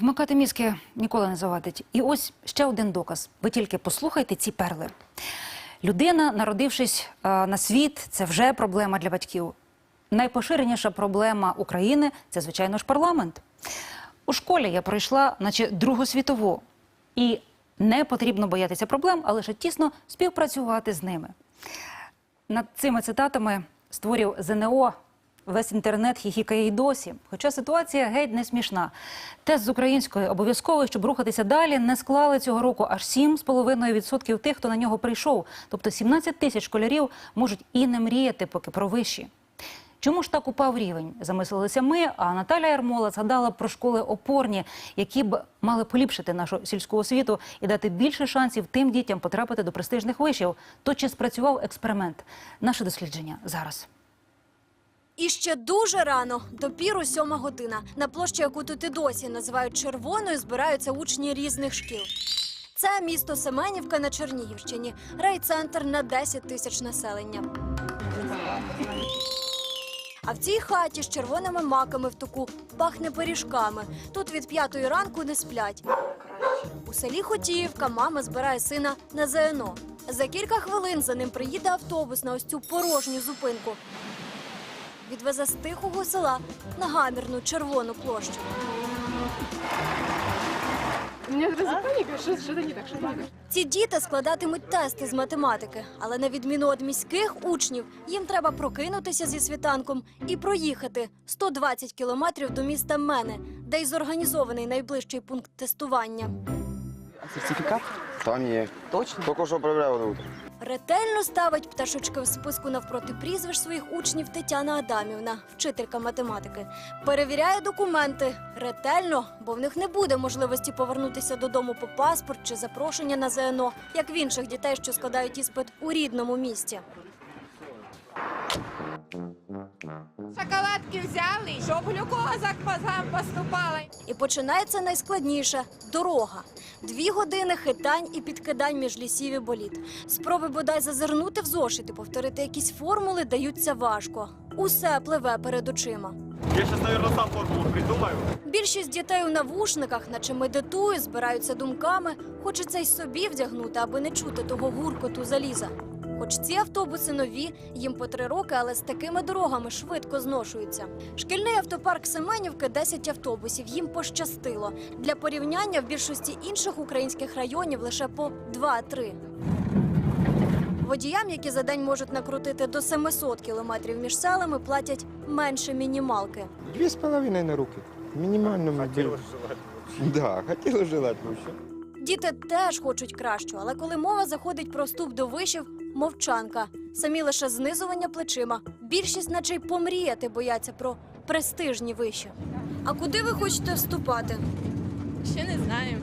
Вмикати мізки ніколи не завадить. І ось ще один доказ. Ви тільки послухайте ці перли. Людина, народившись е, на світ, це вже проблема для батьків. Найпоширеніша проблема України це, звичайно ж, парламент. У школі я пройшла, наче Другу світову, і не потрібно боятися проблем, а лише тісно співпрацювати з ними. Над цими цитатами створив ЗНО. Весь інтернет хіхікає й досі. Хоча ситуація геть не смішна. Тест з української обов'язковий, щоб рухатися далі, не склали цього року аж 7,5% тих, хто на нього прийшов. Тобто 17 тисяч школярів можуть і не мріяти поки про вищі. Чому ж так упав рівень? Замислилися ми. А Наталя Ярмола згадала про школи опорні, які б мали поліпшити нашу сільську освіту і дати більше шансів тим дітям потрапити до престижних вишів. То чи спрацював експеримент? Наше дослідження зараз. І ще дуже рано, допіру сьома година. На площі, яку тут і досі називають червоною, збираються учні різних шкіл. Це місто Семенівка на Чернігівщині, райцентр на 10 тисяч населення. А в цій хаті з червоними маками в току пахне пиріжками. Тут від п'ятої ранку не сплять. У селі Хотіївка мама збирає сина на ЗНО. За кілька хвилин за ним приїде автобус на ось цю порожню зупинку. Відвезе з тихого села на гамірну червону площу. Не так, не так. Ці діти складатимуть тести з математики, але на відміну від міських учнів, їм треба прокинутися зі світанком і проїхати 120 кілометрів до міста Мене, де й зорганізований найближчий пункт тестування. Сертифікат? Та ні. Точно? Тільки що утро. Ретельно ставить пташечки в списку навпроти прізвищ своїх учнів Тетяна Адамівна, вчителька математики. Перевіряє документи ретельно, бо в них не буде можливості повернутися додому по паспорт чи запрошення на ЗНО, як в інших дітей, що складають іспит у рідному місті. Шоколадки взяли, щоб глюкоза к мозгам поступала. І починається найскладніше дорога. Дві години хитань і підкидань між лісів і боліт. Спроби бодай зазирнути в зошит і повторити якісь формули даються важко. Усе пливе перед очима. Я сейчас, наверное, сам формулу придумаю. Більшість дітей у навушниках, наче медитують, збираються думками. Хочеться й собі вдягнути, аби не чути того гуркоту заліза. Хоч ці автобуси нові, їм по три роки, але з такими дорогами швидко зношуються. Шкільний автопарк Семенівки 10 автобусів. Їм пощастило. Для порівняння в більшості інших українських районів лише по 2-3. Водіям, які за день можуть накрутити до 700 кілометрів між селами, платять менше мінімалки. Дві з половиною на руки. Мінімально желать. Да, хотіло желати. Діти теж хочуть кращого, але коли мова заходить про вступ до вишів, мовчанка. Самі лише знизування плечима. Більшість, наче й помріяти, бояться про престижні виші. А куди ви хочете вступати? Ще не знаю.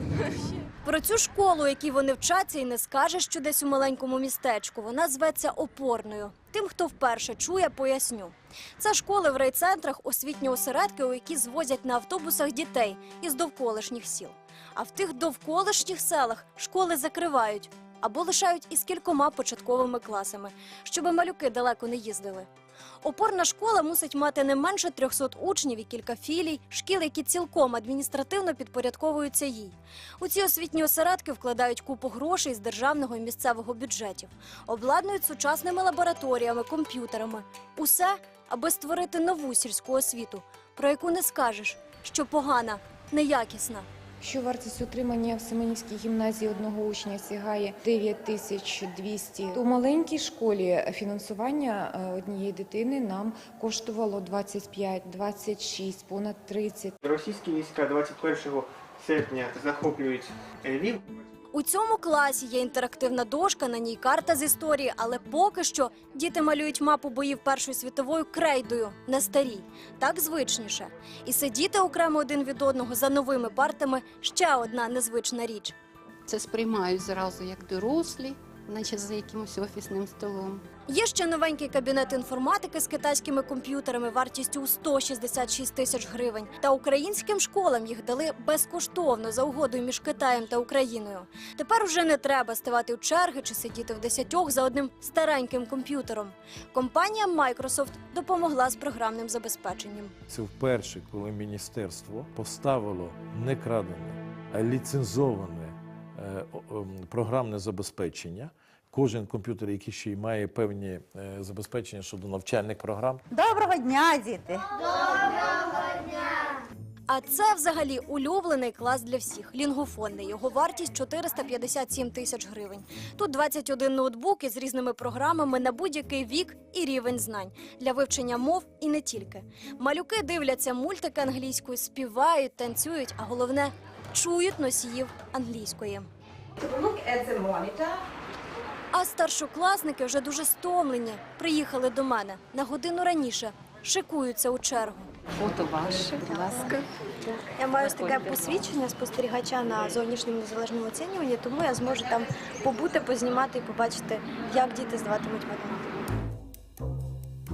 Про цю школу, якій вони вчаться, і не скаже, що десь у маленькому містечку. Вона зветься опорною. Тим, хто вперше чує, поясню. Це школи в райцентрах освітні осередки, у які звозять на автобусах дітей із довколишніх сіл. А в тих довколишніх селах школи закривають або лишають із кількома початковими класами, щоб малюки далеко не їздили. Опорна школа мусить мати не менше 300 учнів і кілька філій, шкіл, які цілком адміністративно підпорядковуються їй. У ці освітні осередки вкладають купу грошей з державного і місцевого бюджетів, обладнують сучасними лабораторіями, комп'ютерами. Усе, аби створити нову сільську освіту, про яку не скажеш, що погана, неякісна. Що вартість утримання в Семенівській гімназії одного учня сягає 9200. У маленькій школі фінансування е, однієї дитини нам коштувало 25, 26, понад 30. Російські війська 21 серпня захоплюють Львів. У цьому класі є інтерактивна дошка, на ній карта з історії, але поки що діти малюють мапу боїв Першої світової крейдою на старій. Так звичніше. І сидіти окремо один від одного за новими партами ще одна незвична річ. Це сприймають зразу як дорослі, наче за якимось офісним столом. Є ще новенький кабінет інформатики з китайськими комп'ютерами вартістю у 166 тисяч гривень. Та українським школам їх дали безкоштовно за угодою між Китаєм та Україною. Тепер уже не треба ставати у черги чи сидіти в десятьох за одним стареньким комп'ютером. Компанія Microsoft допомогла з програмним забезпеченням. Це вперше, коли міністерство поставило не крадене, а ліцензоване програмне забезпечення. Кожен комп'ютер, який ще й має певні е, забезпечення щодо навчальних програм, Доброго дня, діти! А це взагалі улюблений клас для всіх. Лінгофонний. Його вартість 457 тисяч гривень. Тут 21 ноутбук із різними програмами на будь-який вік і рівень знань для вивчення мов і не тільки. Малюки дивляться мультики англійською, співають, танцюють, а головне чують носіїв англійської. А старшокласники вже дуже стомлені. Приїхали до мене на годину раніше, шикуються у чергу. Фото ваше, будь ласка. Я маю таке посвідчення спостерігача на зовнішньому незалежному оцінюванні, тому я зможу там побути, познімати і побачити, як діти здаватимуть математику.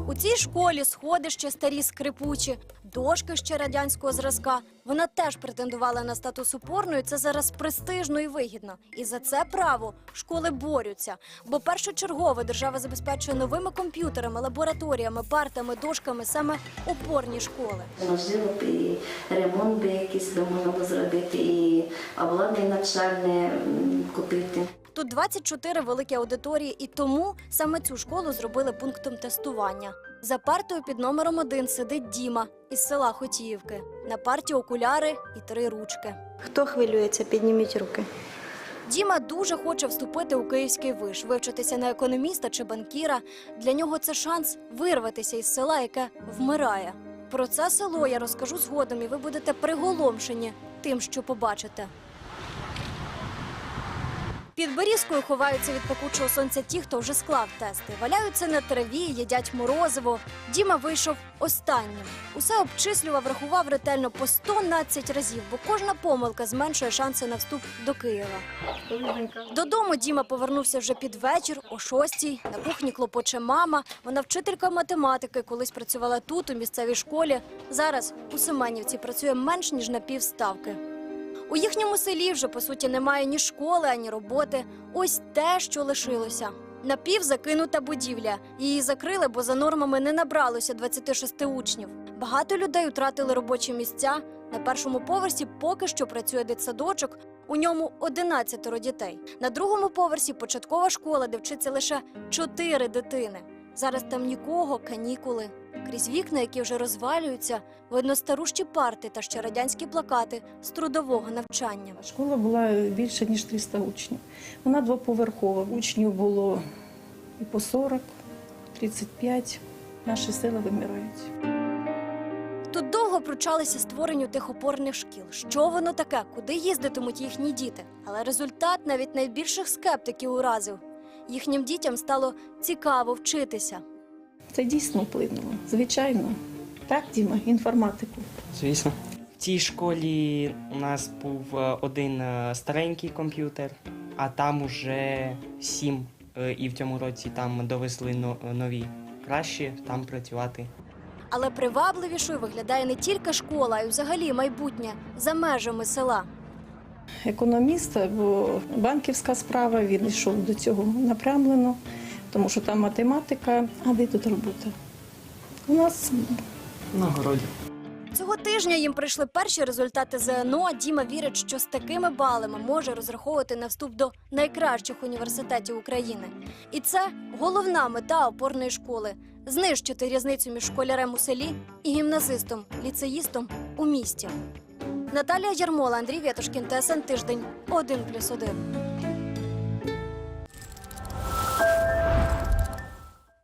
У цій школі сходи ще старі скрипучі, дошки ще радянського зразка. Вона теж претендувала на статус опорної. Це зараз престижно і вигідно. І за це право школи борються. Бо першочергово держава забезпечує новими комп'ютерами, лабораторіями, партами, дошками саме опорні школи. Можливо, і ремонт би якийсь можна зробити, і обладнання навчальне купити. Тут 24 великі аудиторії, і тому саме цю школу зробили пунктом тестування. За партою під номером один сидить Діма із села Хотіївки. На парті окуляри і три ручки. Хто хвилюється, підніміть руки. Діма дуже хоче вступити у київський виш, вивчитися на економіста чи банкіра. Для нього це шанс вирватися із села, яке вмирає. Про це село я розкажу згодом, і ви будете приголомшені тим, що побачите. Під берізкою ховаються від пекучого сонця ті, хто вже склав тести. Валяються на траві, їдять морозиво. Діма вийшов останнім. Усе обчислював, рахував ретельно по 112 разів, бо кожна помилка зменшує шанси на вступ до Києва. Додому Діма повернувся вже під вечір, о шостій. На кухні клопоче мама. Вона вчителька математики, колись працювала тут, у місцевій школі. Зараз у Семенівці працює менш ніж на півставки. У їхньому селі вже по суті немає ні школи, ані роботи. Ось те, що лишилося. Напівзакинута будівля. Її закрили, бо за нормами не набралося 26 учнів. Багато людей втратили робочі місця. На першому поверсі поки що працює дитсадочок. У ньому 11 дітей. На другому поверсі початкова школа, де вчиться лише 4 дитини. Зараз там нікого, канікули. Крізь вікна, які вже розвалюються, видно старущі парти та ще радянські плакати з трудового навчання. Школа була більше, ніж 300 учнів. Вона двоповерхова. Учнів було і по 40, 35. Наші села вимирають. Тут довго пручалися створенню тих опорних шкіл. Що воно таке, куди їздитимуть їхні діти? Але результат навіть найбільших скептиків уразив. Їхнім дітям стало цікаво вчитися. Це дійсно вплинуло. Звичайно. Так, Діма, інформатику. Звісно. В цій школі у нас був е, один е, старенький комп'ютер, а там уже сім. Е, І в цьому році там довезли нові. Краще там працювати. Але привабливішою виглядає не тільки школа, а й взагалі майбутнє за межами села. Економіст або банківська справа, він йшов до цього напрямлено, тому що там математика, а де тут робота? У нас На городі. Цього тижня їм прийшли перші результати ЗНО. Діма вірить, що з такими балами може розраховувати на вступ до найкращих університетів України. І це головна мета опорної школи знищити різницю між школярем у селі і гімназистом, ліцеїстом у місті. Наталія Ярмола, Андрій Вєтушкін, ТСН Тиждень, 1+,1.